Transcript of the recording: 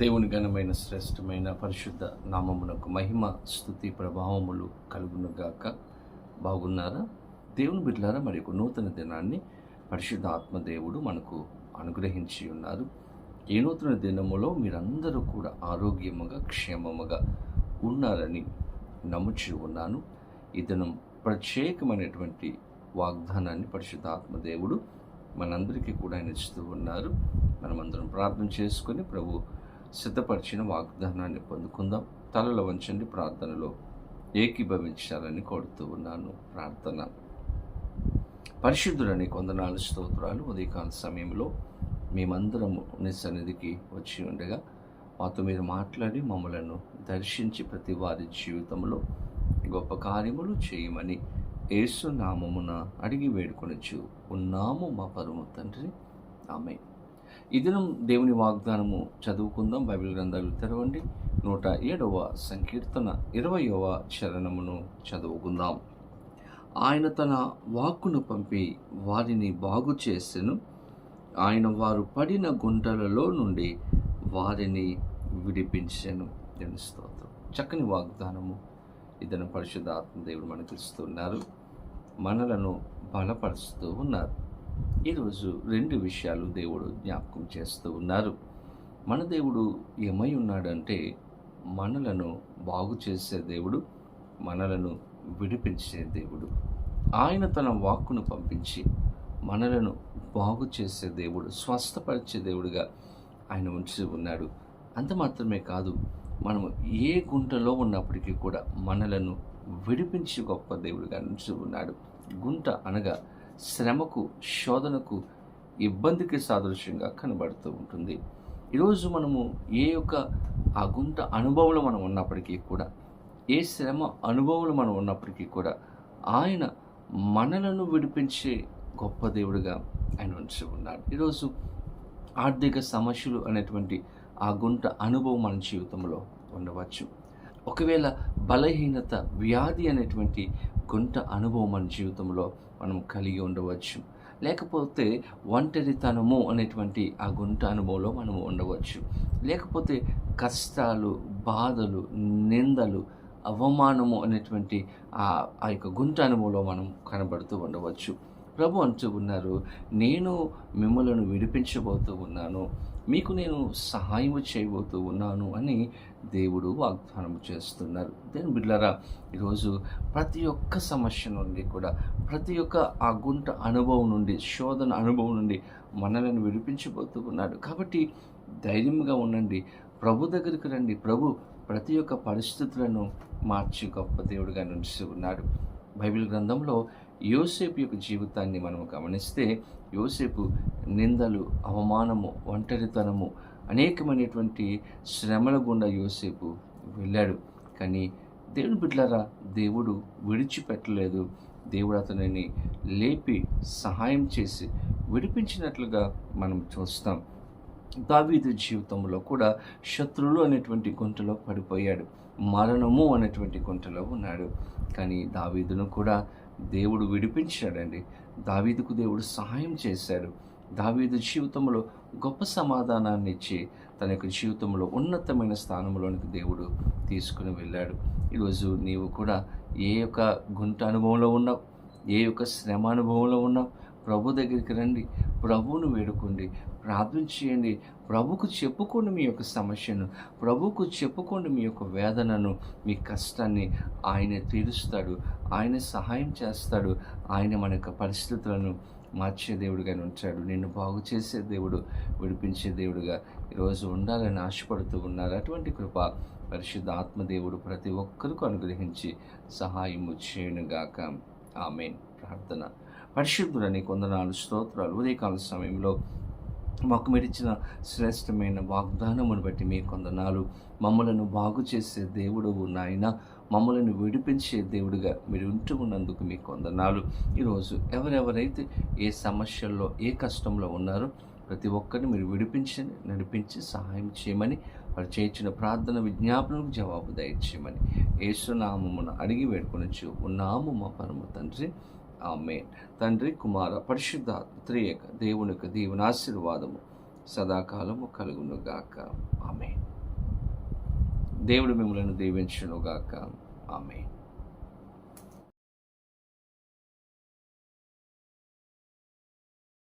దేవుని ఘనమైన శ్రేష్టమైన పరిశుద్ధ నామమునకు మహిమ స్థుతి ప్రభావములు కలుగునుగాక. బాగున్నారా? దేవుని బిడ్డలారా మరి ఒక నూతన దినాన్ని పరిశుద్ధ ఆత్మదేవుడు మనకు అనుగ్రహించి ఉన్నారు. ఈ నూతన దినములో మీరందరూ కూడా ఆరోగ్యముగా క్షేమముగా ఉన్నారని నమ్ముచి ఉన్నాను. ఈ దినం ప్రత్యేకమైనటువంటి వాగ్దానాన్ని పరిశుద్ధ ఆత్మదేవుడు మనందరికీ కూడా ఆయన ఇస్తూ ఉన్నారు. మనమందరం ప్రార్థన చేసుకొని ప్రభు సిద్ధపరిచిన వాగ్దానాన్ని పొందుకుందాం. తలలో వంచండి ప్రార్థనలో ఏకీభవించాలని కోరుతూ ఉన్నాను. ప్రార్థన. పరిశుద్ధులని కొందనాలు స్తోత్రాలు. ఉదయకాల సమయంలో మేమందరము నీ సన్నిధికి వచ్చి ఉండగా మాతో మీరు మాట్లాడి మమ్మలను దర్శించి ప్రతి వారి జీవితంలో గొప్ప కార్యములు చేయమని యేసు నామమున అడిగి వేడుకొనిచ్చు ఉన్నాము మా పరమ తండ్రి. ఆమె ఈ దినం దేవుని వాగ్దానము చదువుకుందాం. బైబిల్ గ్రంథాలు తెరవండి. నూట ఏడవ సంకీర్తన ఇరవయవ చరణమును చదువుకుందాం. ఆయన తన వాక్కును పంపి వారిని బాగు చేసెను. ఆయన వారు పడిన గుంటలలో నుండి వారిని విడిపించెను. దేవుని స్తోత్రం. చక్కని వాగ్దానము. ఇతను పరిశుద్ధ ఆత్మదేవుడు మనకిస్తున్నారు మనలను బలపరుస్తూ ఉన్నారు. ఈరోజు రెండు విషయాలు దేవుడు జ్ఞాపకం చేస్తూ ఉన్నారు. మన దేవుడు ఏమై ఉన్నాడంటే మనలను బాగు చేసే దేవుడు మనలను విడిపించే దేవుడు. ఆయన తన వాక్కును పంపించి మనలను బాగు చేసే దేవుడు స్వస్థపరిచే దేవుడుగా ఆయన ఉంచి ఉన్నాడు. అంత మాత్రమే కాదు మనం ఏ గుంటలో ఉన్నప్పటికీ కూడా మనలను విడిపించి గొప్ప దేవుడిగా ఉంచి ఉన్నాడు. గుంట అనగా శ్రమకు శోధనకు ఇబ్బందికి సాదృశ్యంగా కనబడుతూ ఉంటుంది. ఈరోజు మనము ఏ యొక్క ఆ గుంట అనుభవంలో మనం ఉన్నప్పటికీ కూడా ఏ శ్రమ అనుభవంలో మనం ఉన్నప్పటికీ కూడా ఆయన మనలను విడిపించే గొప్ప దేవుడిగా ఆయన ఉంచి ఉన్నాడు. ఈరోజు ఆర్థిక సమస్యలు అనేటువంటి ఆ గుంట అనుభవం మన జీవితంలో ఉండవచ్చు. ఒకవేళ బలహీనత వ్యాధి అనేటువంటి గుంట అనుభవం మన జీవితంలో మనం కలిగి ఉండవచ్చు. లేకపోతే ఒంటరితనము అనేటువంటి ఆ గుంట అనుభవంలో మనము ఉండవచ్చు. లేకపోతే కష్టాలు బాధలు నిందలు అవమానము అనేటువంటి ఆ ఆ యొక్క గుంట అనుభవంలో మనం కనబడుతూ ఉండవచ్చు. ప్రభు అంటూ ఉన్నారు నేను మిమ్మలను విడిపించబోతూ ఉన్నాను మీకు నేను సహాయం చేయబోతూ ఉన్నాను అని దేవుడు వాగ్దానం చేస్తున్నారు. దేని బిడ్డలారా ఈరోజు ప్రతి ఒక్క సమస్య నుండి కూడా ప్రతి ఒక్క ఆ గుంట అనుభవం నుండి శోధన అనుభవం నుండి మనలను విడిపించబోతూ ఉన్నాడు. కాబట్టి ధైర్యంగా ఉండండి ప్రభు దగ్గరికి రండి. ప్రభు ప్రతి ఒక్క పరిస్థితులను మార్చి గొప్ప దేవుడిగా నిలిచి ఉన్నాడు. బైబిల్ గ్రంథంలో యోసేపు యొక్క జీవితాన్ని మనం గమనిస్తే యోసేపు నిందలు అవమానము ఒంటరితనము అనేకమైనటువంటి శ్రమల గుండా యోసేపు వెళ్ళాడు. కానీ దేవుని బిడ్డలారా దేవుడు విడిచిపెట్టలేదు. దేవుడు అతనిని లేపి సహాయం చేసి విడిపించినట్లుగా మనం చూస్తాం. దావీదు జీవితంలో కూడా శత్రువులు అనేటువంటి గుంటలో పడిపోయాడు. మరణము అనేటువంటి గుంటలో ఉన్నాడు. కానీ దావీదును కూడా దేవుడు విడిపించాడండి. దావీదుకు దేవుడు సహాయం చేశాడు. దావీదు జీవితంలో గొప్ప సమాధానాన్ని ఇచ్చి తన యొక్క జీవితంలో ఉన్నతమైన స్థానంలోనికి దేవుడు తీసుకుని వెళ్ళాడు. ఈరోజు నీవు కూడా ఏ యొక్క గుంట అనుభవంలో ఉన్నావు? ఏ యొక్క శ్రమ అనుభవంలో ఉన్నావు? ప్రభు దగ్గరికి రండి. ప్రభువును వేడుకోండి. ప్రార్థన చేయండి. ప్రభుకు చెప్పుకోండి మీ యొక్క సమస్యను. ప్రభుకు చెప్పుకోండి మీ యొక్క వేదనను మీ కష్టాన్ని. ఆయన తీరుస్తాడు. ఆయన సహాయం చేస్తాడు. ఆయన మన యొక్క పరిస్థితులను మార్చే దేవుడిగా ఉంచాడు నిన్ను బాగు చేసే దేవుడు విడిపించే దేవుడుగా ఈరోజు ఉండాలని ఆశపడుతూ ఉన్నారు. అటువంటి కృప పరిశుద్ధ ఆత్మదేవుడు ప్రతి ఒక్కరికి అనుగ్రహించి సహాయము చేయనుగాక. ఆమె ప్రార్థన. పరిశుద్ధుడని కొందనాలు స్తోత్రాలు. ఉదయకాల సమయంలో మాకు మీరిచ్చిన శ్రేష్టమైన వాగ్దానమును బట్టి మీ కొందనాలు మమ్మలను బాగు చేసే దేవుడు నాయన. మమ్మలను విడిపించే దేవుడిగా మీరు ఉంటూ ఉన్నందుకు మీ కొందనాలు ఈరోజు ఎవరెవరైతే ఏ సమస్యల్లో ఏ కష్టంలో ఉన్నారో ప్రతి ఒక్కరిని మీరు విడిపించి నడిపించి సహాయం చేయమని వారు చేయించిన ప్రార్థన విజ్ఞాపనకు జవాబు దయచేయమని. యేసునామమును అడిగి వేడుకొని ఉన్నాము మా పరమ తండ్రి. ఆమె తండ్రి కుమార పరిశుద్ధ త్రియక దేవునికి దేవుని ఆశీర్వాదము సదాకాలము కలుగునుగాక ఆమె దేవుడు మిమ్మలను దీవించునుగాక ఆమె